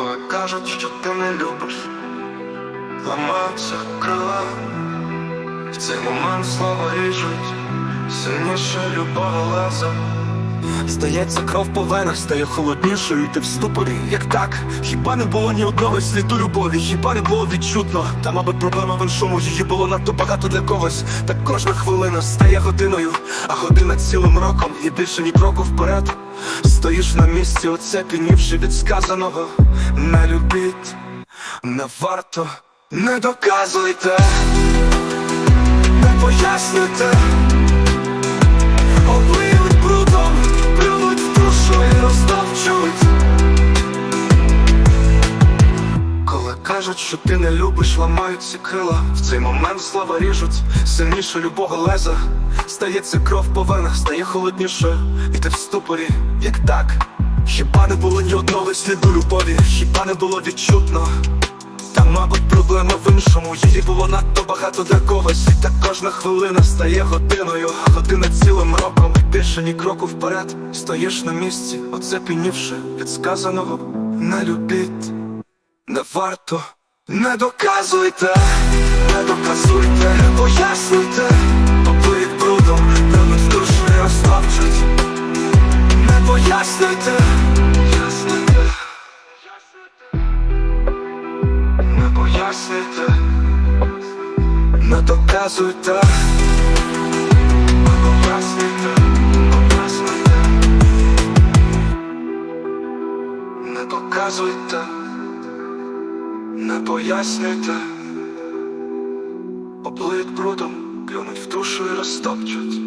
коли кажуть, що ти не любиш, ламаються крила, в цей момент слова ріжуть, сильніше любого леза. Здається, кров по венах стає холоднішою, ти в ступорі, як так, хіба не було ні одного сліду любові, хіба не було відчутно, та, мабуть, проблема в іншому, її було надто багато для когось. Так кожна хвилина стає годиною, а година цілим роком, і більше ні кроку вперед. Стоїш на місці, оцепенівши від сказаного. Не любіть, не варто, не доказуйте, не пояснюйте. Кажуть, що ти не любиш, ламаються крила. В цей момент слова ріжуть, сильніше любого леза. Стається кров по стає холодніше. І ти в ступорі, як так? Хіба не було ні одного сліду любові, хіба не було відчутно? Та, мабуть, проблема в іншому, її було надто багато для когось. І так кожна хвилина стає годиною, година цілим роком. Більше ні кроку вперед, стоїш на місці, оцепенівши від сказаного. Не любіть, не варто, не доказуйте, не доказуйте, не пояснюйте. Поплиють брудом, прямить в душу і розтопчуть. Не пояснюйте, пояснюйте. Не пояснюйте, не доказуйте, не пояснюйте, не доказуйте, не пояснюйте, облиють брудом, плюнуть в душу і розтопчуть.